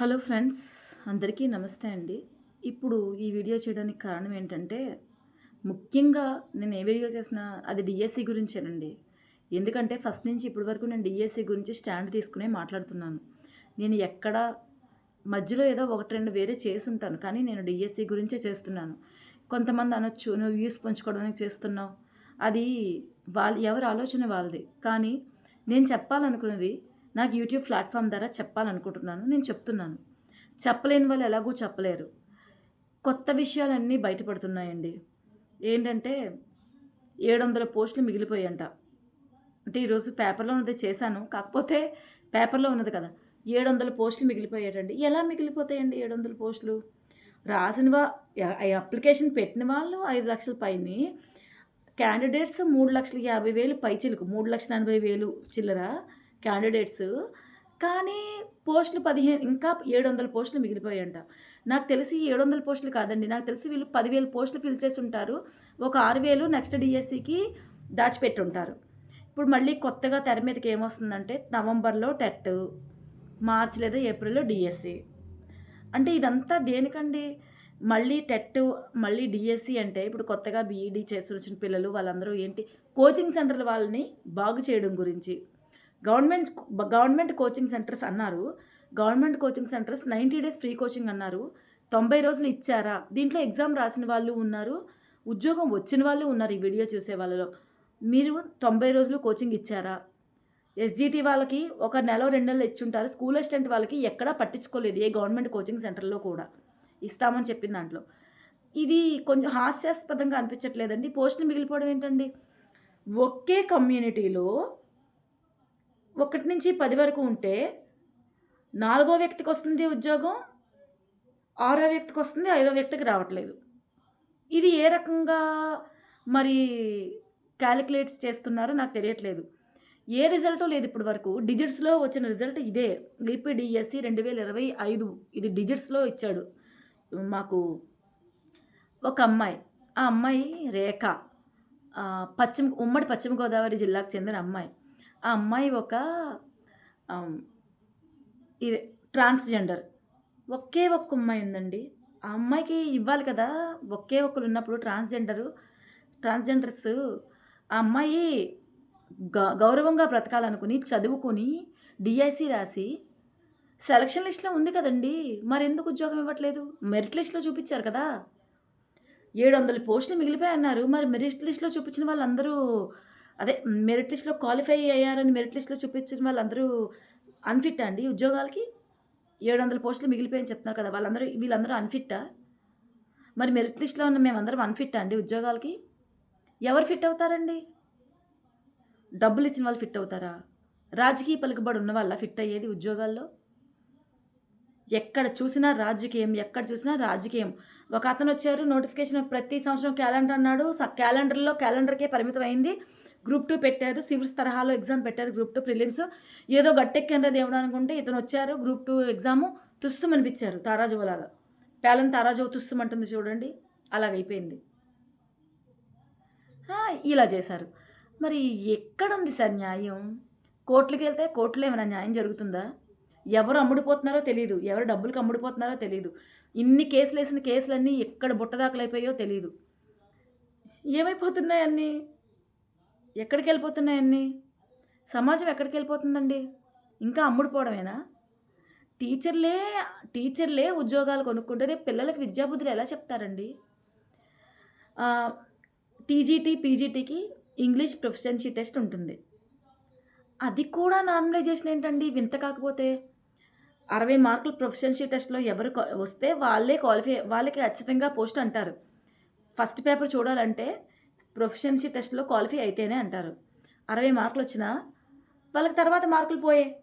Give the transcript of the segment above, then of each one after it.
Hello friends అందరికీ నమస్తే అండి. ఇప్పుడు ఈ వీడియో చేయడానికి కారణం ఏంటంటే ముఖ్యంగా నేను ఏ వీడియో చేసినా అది డిఎస్సి గురించేనండి. ఎందుకంటే ఫస్ట్ నుంచి ఇప్పటి వరకు నేను డిఎస్సి గురించి స్టాండ్ తీసుకునే మాట్లాడుతున్నాను. నేను ఎక్కడ మధ్యలో ఏదో ఒకటి రెండు వేరే చేసి ఉంటాను కానీ నేను డిఎస్సి గురించే చేస్తున్నాను. కొంతమంది అనొచ్చు నువ్వు వ్యూస్ పంచుకోవడానికి చేస్తున్నావు. అది వాళ్ళ ఎవరి ఆలోచన వాళ్ళది. కానీ నేను చెప్పాలనుకున్నది నాకు యూట్యూబ్ ప్లాట్ఫామ్ ద్వారా చెప్పాలనుకుంటున్నాను నేను చెప్తున్నాను. చెప్పలేని వాళ్ళు ఎలాగూ చెప్పలేరు. కొత్త విషయాలన్నీ బయటపడుతున్నాయండి. ఏంటంటే ఏడు వందల పోస్టులు మిగిలిపోయాయంట అంటే ఈరోజు పేపర్లో ఉన్నది చేశాను కాకపోతే పేపర్లో ఉన్నది కదా. ఏడు వందల పోస్టులు మిగిలిపోయాయండి ఎలా మిగిలిపోతాయండి ఏడు వందల పోస్టులు? రాసిన వా అప్లికేషన్ పెట్టిన వాళ్ళు ఐదు లక్షల పైని క్యాండిడేట్స్ మూడు లక్షల యాభై వేలు పైచిలుకు మూడు లక్షల ఎనభై వేలు చిల్లర క్యాండిడేట్స్ కానీ పోస్టులు పదిహేను ఇంకా ఏడు వందల పోస్టులు మిగిలిపోయాయంట. నాకు తెలిసి ఏడు వందల పోస్టులు కాదండి. నాకు తెలిసి వీళ్ళు పదివేలు పోస్టులు ఫిల్ చేసి ఉంటారు ఒక ఆరు వేలు నెక్స్ట్ డిఎస్సికి దాచిపెట్టి ఉంటారు ఇప్పుడు మళ్ళీ కొత్తగా తెర మీదకి ఏమొస్తుందంటే నవంబర్లో టెట్ మార్చ్ లేదా ఏప్రిల్లో డిఎస్సి. అంటే ఇదంతా దేనికండి? మళ్ళీ టెట్ మళ్ళీ డిఎస్సి అంటే ఇప్పుడు కొత్తగా బీఈడి చేసి వచ్చిన పిల్లలు వాళ్ళందరూ ఏంటి? కోచింగ్ సెంటర్ల వాళ్ళని బాగు చేయడం గురించి. గవర్నమెంట్ గవర్నమెంట్ కోచింగ్ సెంటర్స్ అన్నారు. Government coaching centres ninety days free coaching అన్నారు. తొంభై రోజులు ఇచ్చారా? దీంట్లో ఎగ్జామ్ రాసిన వాళ్ళు ఉన్నారు. ఉద్యోగం వచ్చిన వాళ్ళు ఉన్నారు ఈ వీడియో చూసే వాళ్ళలో. మీరు తొంభై రోజులు కోచింగ్ ఇచ్చారా? ఎస్జిటి వాళ్ళకి ఒక నెల రెండు నెలలు ఇచ్చుంటారు. స్కూల్ అసిస్టెంట్ వాళ్ళకి ఎక్కడా పట్టించుకోలేదు ఏ గవర్నమెంట్ కోచింగ్ సెంటర్లో కూడా. ఇస్తామని చెప్పిన దాంట్లో. ఇది కొంచెం హాస్యాస్పదంగా అనిపించట్లేదండి. పోస్టులు మిగిలిపోవడం ఏంటండి? ఒకే కమ్యూనిటీలో ఒకటి నుంచి పది వరకు ఉంటే నాలుగో వ్యక్తికి వస్తుంది ఉద్యోగం ఆరో వ్యక్తికి వస్తుంది ఐదో వ్యక్తికి రావట్లేదు. ఇది ఏ రకంగా మరి క్యాలిక్యులేట్ చేస్తున్నారో నాకు తెలియట్లేదు. ఏ రిజల్ట్ లేదు ఇప్పటి వరకు. డిజిట్స్లో వచ్చిన రిజల్ట్ ఇదే. ఈపీడిఎస్సి రెండు వేల ఇరవై ఐదు ఇది డిజిట్స్లో ఇచ్చాడు మాకు ఒక అమ్మాయి. ఆ అమ్మాయి రేఖ. పశ్చిమ ఉమ్మడి పశ్చిమ గోదావరి జిల్లాకు చెందిన అమ్మాయి. ఆ అమ్మాయి ఒక ఇది ట్రాన్స్జెండర్. ఒకే ఒక్క అమ్మాయి ఉందండి. ఆ అమ్మాయికి ఇవ్వాలి కదా ఒకే ఒక్కరు ఉన్నప్పుడు ట్రాన్స్జెండరు ట్రాన్స్జెండర్స్ ఆ అమ్మాయి గ- గౌరవంగా బ్రతకాలనుకుని చదువుకుని డిఐసి రాసి సెలక్షన్ లిస్ట్లో ఉంది కదండి. మరి ఎందుకు ఉద్యోగం ఇవ్వట్లేదు? మెరిట్ లిస్ట్లో చూపించారు కదా. ఏడు వందల పోస్టులు మిగిలిపోయి అన్నారు మరి మెరిట్ లిస్ట్లో చూపించిన వాళ్ళందరూ అదే మెరిట్ లిస్ట్లో క్వాలిఫై అయ్యారని మెరిట్ లిస్ట్లో చూపించిన వాళ్ళందరూ అన్ఫిట్ అండి? ఉద్యోగాలకి ఏడు వందల పోస్టులు మిగిలిపోయని చెప్తున్నారు కదా వాళ్ళందరూ వీళ్ళందరూ అన్ఫిట్టా మరి మెరిట్ లిస్ట్లో ఉన్న మేమందరం అన్ఫిట్ అండి ఉద్యోగాలకి? ఎవరు ఫిట్ అవుతారండి? డబ్బులు ఇచ్చిన వాళ్ళు ఫిట్ అవుతారా? రాజకీయ పలుకుబడి ఉన్న వాళ్ళ ఫిట్ అయ్యేది ఉద్యోగాల్లో? ఎక్కడ చూసినా రాజకీయం ఎక్కడ చూసినా రాజకీయం. ఒక అతను వచ్చారు నోటిఫికేషన్ ప్రతి సంవత్సరం క్యాలెండర్ అన్నాడు. స- క్యాలెండర్లో క్యాలెండర్కే పరిమితం అయింది గ్రూప్ టూ పెట్టారు సివిల్స్ తరహాలో ఎగ్జామ్ పెట్టారు గ్రూప్ టూ ప్రిలిమ్స్. ఏదో గట్టెక్కిందా దేవుడు అనుకుంటే ఇతను వచ్చారు గ్రూప్ టూ ఎగ్జాము తుస్సం అనిపించారు తారాజువలాగా. పేలం తారాజువ తుస్సం అంటుంది చూడండి అలాగైపోయింది. ఇలా చేశారు. మరి ఎక్కడుంది సార్ న్యాయం? కోర్టులకు వెళ్తే కోర్టులో ఏమైనా న్యాయం జరుగుతుందా? ఎవరు అమ్ముడిపోతున్నారో తెలియదు ఎవరు డబ్బులకు అమ్ముడిపోతున్నారో తెలియదు ఇన్ని కేసులు వేసిన కేసులన్నీ ఎక్కడ బుట్టదాఖలైపోయో తెలియదు ఏమైపోతున్నాయన్నీ? ఎక్కడికి వెళ్ళిపోతున్నాయన్నీ సమాజం ఎక్కడికి వెళ్ళిపోతుందండి ఇంకా అమ్ముడుపోవడమేనా? టీచర్లే టీచర్లే ఉద్యోగాలు కొనుక్కుంటే రేపు పిల్లలకి విద్యాబుద్ధులు ఎలా చెప్తారండి? టీజీటీ పీజీటీకి ఇంగ్లీష్ ప్రొఫిషియన్సీ టెస్ట్ ఉంటుంది. అది కూడా నార్మలైజేషన్ ఏంటండి? వింత కాకపోతే అరవై మార్కులు ప్రొఫిషియన్సీ టెస్ట్లో ఎవరు వస్తే వాళ్ళే క్వాలిఫై వాళ్ళకి ఖచ్చితంగా పోస్ట్ అంటారు. ఫస్ట్ పేపర్ చూడాలంటే ప్రొఫిషియన్సీ టెస్ట్లో క్వాలిఫై అయితేనే అంటారు. అరవై మార్కులు వచ్చినా వాళ్ళకి తర్వాత మార్కులు పోయే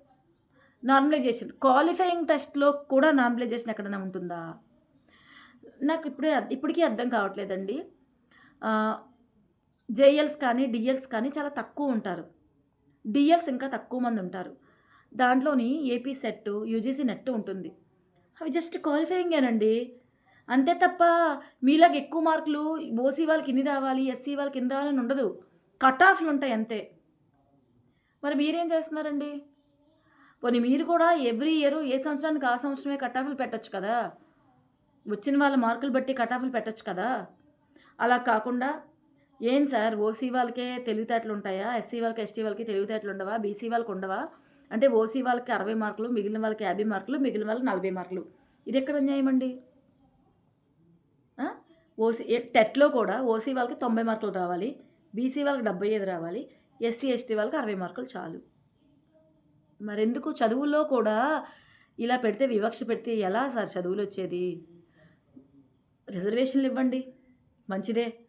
నార్మలైజేషన్. క్వాలిఫైయింగ్ టెస్ట్లో కూడా నార్మలైజేషన్ ఎక్కడైనా ఉంటుందా? నాకు ఇప్పుడే ఇప్పటికీ అర్థం కావట్లేదండి. జేఎల్స్ కానీ డిఎల్స్ కానీ చాలా తక్కువ ఉంటారు. డిఎల్స్ ఇంకా తక్కువ మంది ఉంటారు. దాంట్లోని ఏపీ సెట్ యూజీసీ నెట్ ఉంటుంది. అవి జస్ట్ క్వాలిఫైయింగేనండి. అంతే తప్ప మీలాగా ఎక్కువ మార్కులు ఓసీ వాళ్ళకి ఇన్ని రావాలి ఎస్సీ వాళ్ళకి ఇన్ని రావాలని ఉండదు. కట్ ఆఫ్లు ఉంటాయి అంతే. మరి మీరేం చేస్తున్నారండి? పోనీ మీరు కూడా ఎవ్రీ ఇయర్ ఏ సంవత్సరానికి ఆ సంవత్సరమే కట్ ఆఫ్లు పెట్టచ్చు కదా? వచ్చిన వాళ్ళ మార్కులు బట్టి కట్ ఆఫ్లు పెట్టచ్చు కదా? అలా కాకుండా ఏం సార్ ఓసీ వాళ్ళకే తెలివితేటలు ఉంటాయా? ఎస్సీ వాళ్ళకి ఎస్టీ వాళ్ళకి తెలివితేటలు ఉండవా? బీసీ వాళ్ళకి ఉండవా? అంటే ఓసీ వాళ్ళకి అరవై మార్కులు మిగిలిన వాళ్ళకి యాభై మార్కులు మిగిలిన వాళ్ళకి నలభై మార్కులు. ఇది ఎక్కడ న్యాయం అండి? ఓసీ టెట్లో కూడా ఓసీ వాళ్ళకి తొంభై మార్కులు రావాలి బీసీ వాళ్ళకి డెబ్బై ఐదు రావాలి ఎస్సీ ఎస్టీ వాళ్ళకి అరవై మార్కులు చాలు. మరెందుకు? చదువుల్లో కూడా ఇలా పెడితే వివక్ష పెడితే ఎలా సార్ చదువులు వచ్చేది? రిజర్వేషన్లు ఇవ్వండి మంచిదే.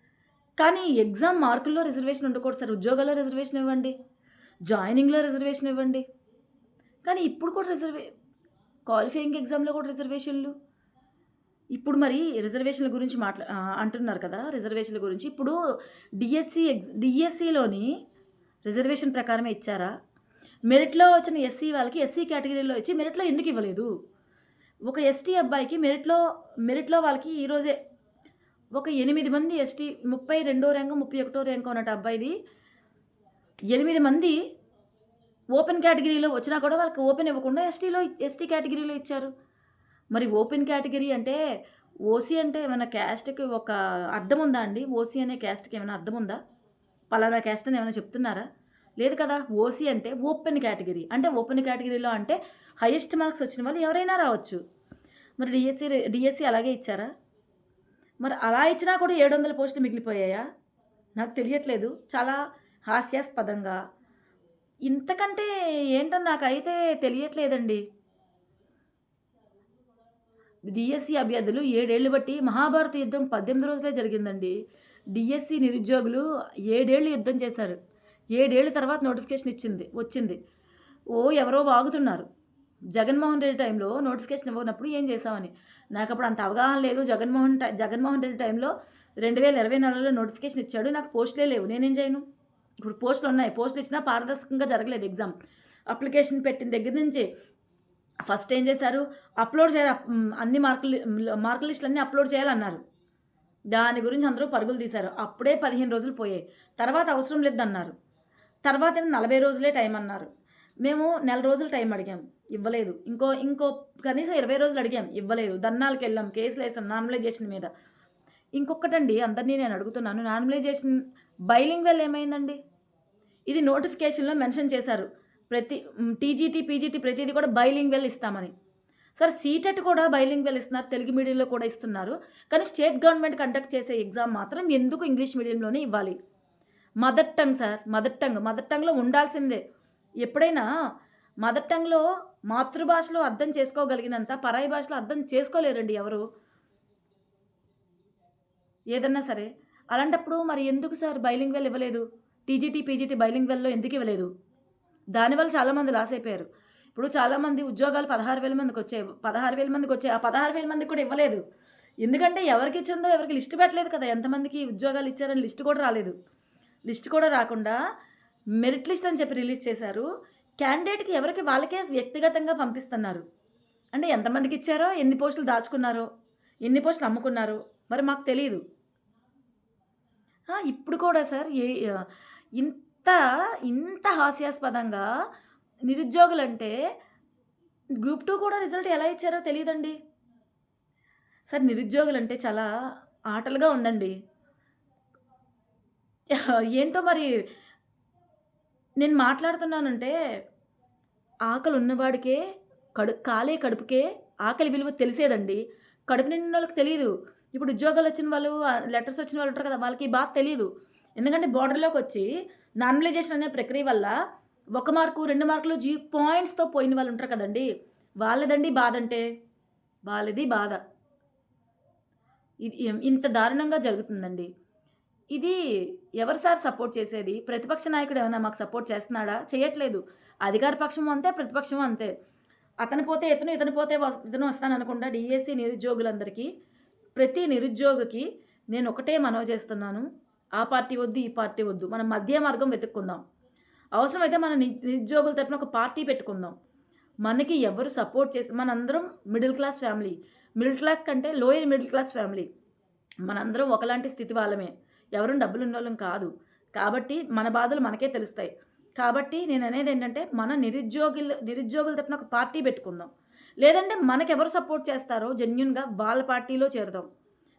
కానీ ఎగ్జామ్ మార్కుల్లో రిజర్వేషన్ ఉండకూడదు సార్ ఉద్యోగాల్లో రిజర్వేషన్ ఇవ్వండి జాయినింగ్లో రిజర్వేషన్ ఇవ్వండి. కానీ ఇప్పుడు కూడా రిజర్వే క్వాలిఫైయింగ్ ఎగ్జామ్లో కూడా రిజర్వేషన్లు. ఇప్పుడు మరి రిజర్వేషన్ల గురించి మాట్లా అంటున్నారు కదా రిజర్వేషన్ల గురించి. ఇప్పుడు డిఎస్సి ఎగ్జ్ డిఎస్సిలోని రిజర్వేషన్ ప్రకారమే ఇచ్చారా? మెరిట్లో వచ్చిన ఎస్సీ వాళ్ళకి ఎస్సీ కేటగిరీలో ఇచ్చి మెరిట్లో ఎందుకు ఇవ్వలేదు? ఒక ఎస్టీ అబ్బాయికి మెరిట్లో మెరిట్లో వాళ్ళకి ఈరోజే ఒక ఎనిమిది మంది ఎస్టీ ముప్పై రెండో ర్యాంకు ముప్పై ఒకటో ర్యాంకు ఉన్నట్టు అబ్బాయిది. ఎనిమిది మంది ఓపెన్ కేటగిరీలో వచ్చినా కూడా వాళ్ళకి ఓపెన్ ఇవ్వకుండా ఎస్టీలో ఎస్టీ కేటగిరీలో ఇచ్చారు. మరి ఓపెన్ కేటగిరీ అంటే ఓసీ అంటే ఏమైనా క్యాస్ట్కి ఒక అర్థం ఉందా అండి? ఓసీ అనే క్యాస్ట్కి ఏమైనా అర్థం ఉందా? పలానా క్యాస్ట్ అని ఏమైనా చెప్తున్నారా? లేదు కదా ఓసీ అంటే ఓపెన్ కేటగిరీ. అంటే ఓపెన్ కేటగిరీలో అంటే హైయెస్ట్ మార్క్స్ వచ్చిన వాళ్ళు ఎవరైనా రావచ్చు. మరి డిఎస్సి డిఎస్సి అలాగే ఇచ్చారా? మరి అలా ఇచ్చినా కూడా ఏడు వందల పోస్టులు మిగిలిపోయాయా? నాకు తెలియట్లేదు. చాలా హాస్యాస్పదంగా. ఇంతకంటే ఏంటో నాకైతే తెలియట్లేదండి. డిఎస్సి అభ్యర్థులు ఏడేళ్ళు బట్టి మహాభారత యుద్ధం పద్దెనిమిది రోజులే జరిగిందండి. డిఎస్సి నిరుద్యోగులు ఏడేళ్ళు యుద్ధం చేశారు. ఏడేళ్ళ తర్వాత నోటిఫికేషన్ ఇచ్చింది వచ్చింది. ఓ ఎవరో వాగుతున్నారు. జగన్మోహన్ రెడ్డి టైంలో నోటిఫికేషన్ ఇవ్వనప్పుడు ఏం చేసామని నాకు అప్పుడు అంత అవగాహన లేదు. జగన్మోహన్ టై- జగన్మోహన్ రెడ్డి టైంలో రెండు వేల ఇరవై నాలుగులో నోటిఫికేషన్ ఇచ్చాడు. నాకు పోస్టులే లేవు. నేనేం చేయను? ఇప్పుడు పోస్టులు ఉన్నాయి. పోస్టులు ఇచ్చినా పారదర్శకంగా జరగలేదు ఎగ్జామ్. అప్లికేషన్ పెట్టిన దగ్గర నుంచి ఫస్ట్ ఏం చేశారు? అప్లోడ్ చేయాలి అన్ని మార్కులు మార్కుల లిస్టులన్నీ అప్లోడ్ చేయాలన్నారు. దాని గురించి అందరూ పరుగులు తీశారు. అప్పుడే పదిహేను రోజులు పోయాయి. తర్వాత అవసరం లేదన్నారు. తర్వాత నలభై రోజులే టైం అన్నారు. మేము నెల రోజులు టైం అడిగాం. ఇవ్వలేదు. ఇంకో ఇంకో కనీసం ఇరవై రోజులు అడిగాం. ఇవ్వలేదు. దన్నాలకు వెళ్ళాం. కేసులు వేసాం. నార్మలైజేషన్ మీద. ఇంకొకటండి అందరినీ నేను అడుగుతున్నాను. నార్మలైజేషన్ బైలింగ్వెల్ ఏమైందండి? ఇది నోటిఫికేషన్లో మెన్షన్ చేశారు. ప్రతి టీజీటీ పీజీటీ ప్రతిదీ కూడా బైలింగ్వెల్ ఇస్తామని. సార్ సీటెట్ కూడా బైలింగ్వెల్ ఇస్తున్నారు తెలుగు మీడియంలో కూడా ఇస్తున్నారు. కానీ స్టేట్ గవర్నమెంట్ కండక్ట్ చేసే ఎగ్జామ్ మాత్రం ఎందుకు ఇంగ్లీష్ మీడియంలోనే ఇవ్వాలి? Mother tongue sir mother tongue mother టంగ్లో ఉండాల్సిందే. ఎప్పుడైనా మదర్ టంగ్లో మాతృభాషలో అర్థం చేసుకోగలిగినంత పరాయి భాషలో అర్థం చేసుకోలేరండి ఎవరు. ఏదన్నా సరే అలాంటప్పుడు మరి ఎందుకు సార్ బైలింగ్వెల్ ఇవ్వలేదు? టీజీటీ పీజీటీ బైలింగ్వెల్లో ఎందుకు ఇవ్వలేదు? దానివల్ల చాలామంది లాస్ అయిపోయారు. ఇప్పుడు చాలామంది ఉద్యోగాలు పదహారు వేల మందికి వచ్చాయి. పదహారు వేల మందికి వచ్చాయి. ఆ పదహారు వేల మందికి కూడా ఇవ్వలేదు. ఎందుకంటే ఎవరికి ఇచ్చిందో ఎవరికి లిస్ట్ పెట్టలేదు కదా. ఎంతమందికి ఉద్యోగాలు ఇచ్చారని లిస్ట్ కూడా రాలేదు. లిస్ట్ కూడా రాకుండా మెరిట్ లిస్ట్ అని చెప్పి రిలీజ్ చేశారు. క్యాండిడేట్కి ఎవరికి వాళ్ళకే వ్యక్తిగతంగా పంపిస్తున్నారు. అంటే ఎంతమందికి ఇచ్చారో ఎన్ని పోస్టులు దాచుకున్నారో ఎన్ని పోస్టులు అమ్ముకున్నారో మరి మాకు తెలియదు ఇప్పుడు కూడా సార్ ఏ ఇంత ఇంత హాస్యాస్పదంగా నిరుద్యోగులంటే గ్రూప్ టూ కూడా రిజల్ట్ ఎలా ఇచ్చారో తెలియదండి సార్ నిరుద్యోగులు అంటే చాలా ఆటలుగా ఉందండి. ఏంటో మరి నేను మాట్లాడుతున్నానంటే ఆకలి ఉన్నవాడికే కడు కాలే కడుపుకే ఆకలి విలువ తెలిసేదండి. కడుపు నిండిన వాళ్ళకి తెలియదు ఇప్పుడు ఉద్యోగాలు వచ్చిన వాళ్ళు లెటర్స్ వచ్చిన వాళ్ళు ఉంటారు కదా వాళ్ళకి బాగా బాధ తెలియదు ఎందుకంటే బార్డర్లోకి వచ్చి నార్మలైజేషన్ అనే ప్రక్రియ వల్ల ఒక మార్కు రెండు మార్కులు జీ పాయింట్స్తో పోయిన వాళ్ళు ఉంటారు కదండి. వాళ్ళదండి బాధ అంటే? వాళ్ళది బాధ. ఇది ఇంత దారుణంగా జరుగుతుందండి. ఇది ఎవరు సార్ సపోర్ట్ చేసేది? ప్రతిపక్ష నాయకుడు ఏమైనా మాకు సపోర్ట్ చేస్తున్నాడా? చేయట్లేదు. అధికార పక్షం అంతే ప్రతిపక్షం అంతే. అతను పోతే ఇతను ఇతను పోతే ఇతను వస్తాను అనుకుంటా డిఎస్సి నిరుద్యోగులందరికీ ప్రతి నిరుద్యోగికి నేను ఒకటే మనవి చేస్తున్నాను. ఆ పార్టీ వద్దు ఈ పార్టీ వద్దు. మనం మధ్య మార్గం వెతుక్కుందాం. అవసరమైతే మన నిరుద్యోగుల తరపున ఒక పార్టీ పెట్టుకుందాం. మనకి ఎవరు సపోర్ట్ చేసి మనందరం middle class family. Middle class కంటే లోయర్ మిడిల్ క్లాస్ ఫ్యామిలీ. మనందరం ఒకలాంటి స్థితి వాళ్ళమే. ఎవరు డబ్బులు ఉన్న వాళ్ళం కాదు. కాబట్టి మన బాధలు మనకే తెలుస్తాయి. కాబట్టి నేను అనేది ఏంటంటే మన నిరుద్యోగులు నిరుద్యోగుల తరపున ఒక పార్టీ పెట్టుకుందాం. లేదంటే మనకెవరు సపోర్ట్ చేస్తారో జెన్యున్గా వాళ్ళ పార్టీలో చేరుదాం.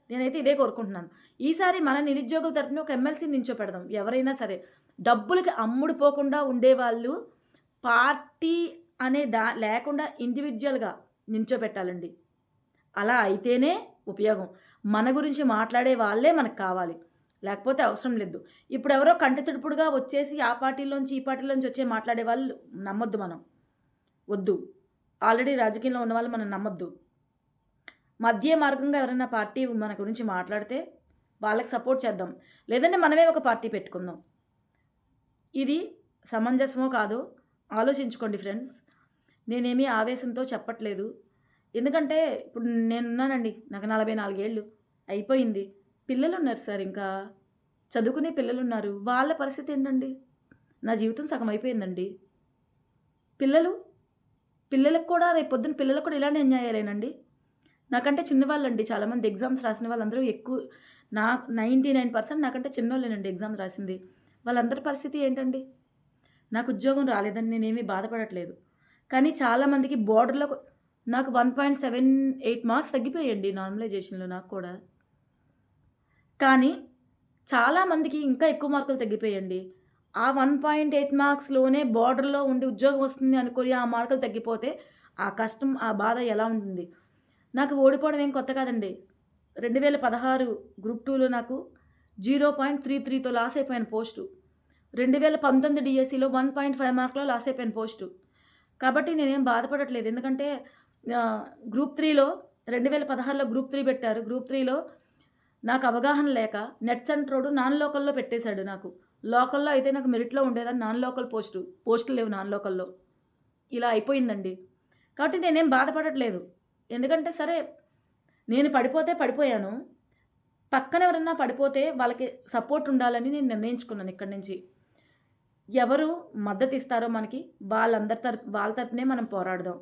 నేనైతే ఇదే కోరుకుంటున్నాను. ఈసారి మన నిరుద్యోగుల తరపున ఒక ఎమ్మెల్సీ నించో పెడదాం ఎవరైనా సరే. డబ్బులకి అమ్ముడుపోకుండా ఉండేవాళ్ళు పార్టీ అనే దా లేకుండా ఇండివిజువల్గా నించోపెట్టాలండి అలా అయితేనే ఉపయోగం. మన గురించి మాట్లాడే వాళ్ళే మనకు కావాలి. లేకపోతే అవసరం లేదు. ఇప్పుడు ఎవరో కంటి తుడుపుడుగా వచ్చేసి ఆ పార్టీలోంచి ఈ పార్టీలోంచి వచ్చే మాట్లాడే వాళ్ళు నమ్మొద్దు మనం. వద్దు. ఆల్రెడీ రాజకీయంలో ఉన్న వాళ్ళు మనం నమ్మొద్దు. మధ్య మార్గంగా ఎవరైనా పార్టీ మన గురించి మాట్లాడితే వాళ్ళకి సపోర్ట్ చేద్దాం. లేదంటే మనమే ఒక పార్టీ పెట్టుకుందాం. ఇది సమంజసమో కాదో ఆలోచించుకోండి ఫ్రెండ్స్. నేనేమీ ఆవేశంతో చెప్పట్లేదు. ఎందుకంటే ఇప్పుడు నేనున్నానండి నాకు నలభై నాలుగేళ్ళు అయిపోయింది. పిల్లలు ఉన్నారు సార్ ఇంకా. చదువుకునే పిల్లలు ఉన్నారు వాళ్ళ పరిస్థితి ఏంటండి? నా జీవితం సగం అయిపోయిందండి. పిల్లలు పిల్లలకు కూడా రేపు పొద్దున్న పిల్లలకు కూడా ఇలానే ఎంజాయ్ చేయాలేనండి నాకంటే చిన్నవాళ్ళండి చాలామంది ఎగ్జామ్స్ రాసిన వాళ్ళందరూ ఎక్కువ నా నైంటీ నైన్ పర్సెంట్ నాకంటే చిన్నోళ్ళేనండి ఎగ్జామ్ రాసింది. వాళ్ళందరి పరిస్థితి ఏంటండి? నాకు ఉద్యోగం రాలేదని నేనేమీ బాధపడట్లేదు. కానీ చాలామందికి బోర్డర్లో నాకు one point seven eight marks తగ్గిపోయాయండి నార్మలైజేషన్లో నాకు కూడా. కానీ చాలామందికి ఇంకా ఎక్కువ మార్కులు తగ్గిపోయాయండి. ఆ వన్ పాయింట్ ఎయిట్ మార్క్స్లోనే బార్డర్లో ఉండి ఉద్యోగం వస్తుంది అనుకొని ఆ మార్కులు తగ్గిపోతే ఆ కష్టం ఆ బాధ ఎలా ఉంటుంది? నాకు ఓడిపోవడం ఏం కొత్త కాదండి. రెండు వేల పదహారు గ్రూప్ టూలో నాకు జీరో పాయింట్ త్రీ త్రీతో లాస్ అయిపోయిన పోస్టు. రెండు వేల పంతొమ్మిది డిఎస్సిలో వన్ పాయింట్ ఫైవ్ మార్క్లో లాస్ అయిపోయిన పోస్టు. కాబట్టి నేనేం బాధపడట్లేదు. ఎందుకంటే గ్రూప్ త్రీలో రెండు వేల పదహారులో గ్రూప్ త్రీ పెట్టారు. గ్రూప్ త్రీలో నాకు అవగాహన లేక నెట్ సెంట్రోడు నాన్ లోకల్లో పెట్టేశాడు నాకు. లోకల్లో అయితే నాకు మెరిట్లో ఉండేదని నాన్ లోకల్ పోస్టు పోస్టులు లేవు నాన్ లోకల్లో. ఇలా అయిపోయిందండి. కాబట్టి నేనేం బాధపడట్లేదు. ఎందుకంటే సరే నేను పడిపోతే పడిపోయాను. పక్కన ఎవరన్నా పడిపోతే వాళ్ళకి సపోర్ట్ ఉండాలని నేను నిర్ణయించుకున్నాను ఇక్కడి నుంచి. ఎవరు మద్దతు ఇస్తారో మనకి వాళ్ళందరి తరపు వాళ్ళ తరపునే మనం పోరాడదాం.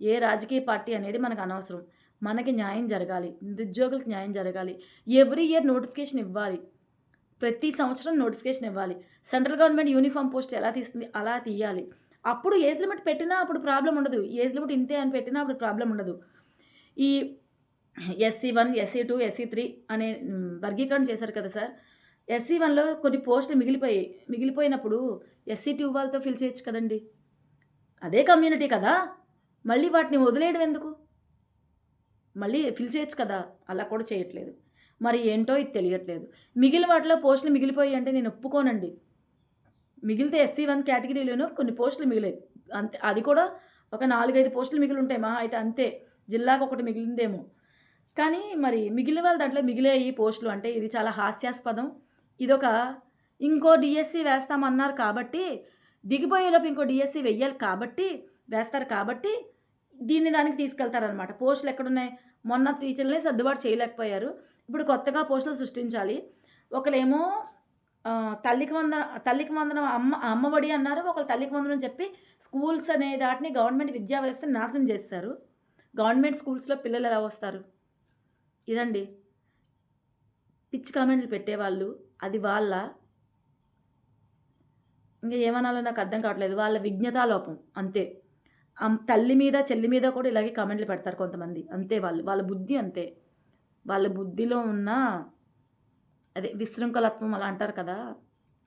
ఏ రాజకీయ పార్టీ అనేది మనకు అనవసరం. మనకి న్యాయం జరగాలి. నిరుద్యోగులకు న్యాయం జరగాలి. ఎవ్రీ ఇయర్ నోటిఫికేషన్ ఇవ్వాలి. ప్రతి సంవత్సరం నోటిఫికేషన్ ఇవ్వాలి. సెంట్రల్ గవర్నమెంట్ యూనిఫామ్ పోస్ట్ ఎలా తీస్తుంది? అలా తీయాలి. అప్పుడు ఏజ్ లిమిట్ పెట్టినా అప్పుడు ప్రాబ్లం ఉండదు. ఏజ్ లిమిట్ ఇంతే అని పెట్టినా అప్పుడు ప్రాబ్లం ఉండదు. ఈ SC one SC two SC three అనే వర్గీకరణ చేశారు కదా సార్. ఎస్సీ వన్లో కొన్ని పోస్టులు మిగిలిపోయాయి మిగిలిపోయినప్పుడు ఎస్సీ టూ వాళ్ళతో ఫిల్ చేయొచ్చు కదండి. అదే కమ్యూనిటీ కదా. మళ్ళీ వాటిని వదిలేయడం ఎందుకు? మళ్ళీ ఫిల్ చేయొచ్చు కదా. అలా కూడా చేయట్లేదు. మరి ఏంటో ఇది తెలియట్లేదు. మిగిలిన వాటిలో పోస్టులు మిగిలిపోయి అంటే నేను ఒప్పుకోనండి. మిగిలితే ఎస్సీ వన్ కేటగిరీలోనూ కొన్ని పోస్టులు మిగిలాయి. అంతే అది కూడా ఒక నాలుగైదు పోస్టులు మిగిలి ఉంటాయి. మహా అయితే అంతే. జిల్లాకు ఒకటి మిగిలిందేమో. కానీ మరి మిగిలిన వాళ్ళ దాంట్లో మిగిలే ఈ పోస్టులు అంటే ఇది చాలా హాస్యాస్పదం. ఇదొక ఇంకో డిఎస్సి వేస్తామన్నారు కాబట్టి దిగిపోయేలోపు ఇంకో డిఎస్సి వెయ్యాలి కాబట్టి వేస్తారు కాబట్టి దీన్ని దానికి తీసుకెళ్తారనమాట పోస్టులు ఎక్కడున్నాయి? మొన్న టీచర్లే సర్దుబాటు చేయలేకపోయారు. ఇప్పుడు కొత్తగా పోస్టులు సృష్టించాలి. ఒకరేమో తల్లికి వందన తల్లికి వందనం అమ్మ అమ్మఒడి అన్నారు. ఒకరు తల్లికి వందనం చెప్పి స్కూల్స్ అనే దాటిని గవర్నమెంట్ విద్యా వ్యవస్థను నాశనం చేస్తారు. గవర్నమెంట్ స్కూల్స్లో పిల్లలు ఎలా వస్తారు? ఇదండి. పిచ్చి కామెంట్లు పెట్టేవాళ్ళు. అది వాళ్ళ ఇంకా ఏమనాలో నాకు అర్థం కావట్లేదు. వాళ్ళ విజ్ఞతా లోపం. అంతే. తల్లి మీద చెల్లి మీద కూడా ఇలాగే కామెంట్లు పెడతారు కొంతమంది. అంతే వాళ్ళు. వాళ్ళ బుద్ధి అంతే. వాళ్ళ బుద్ధిలో ఉన్న అదే విశృంఖలత్వం అలా అంటారు కదా?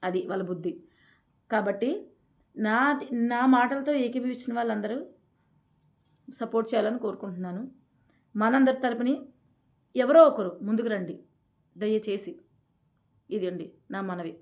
అది వాళ్ళ బుద్ధి. కాబట్టి నా నా మాటలతో ఏకీభవించిన వాళ్ళందరూ సపోర్ట్ చేయాలని కోరుకుంటున్నాను. మనందరి తరపుని ఎవరో ఒకరు ముందుకు రండి. దయచేసి. ఇది అండి నా మనవి.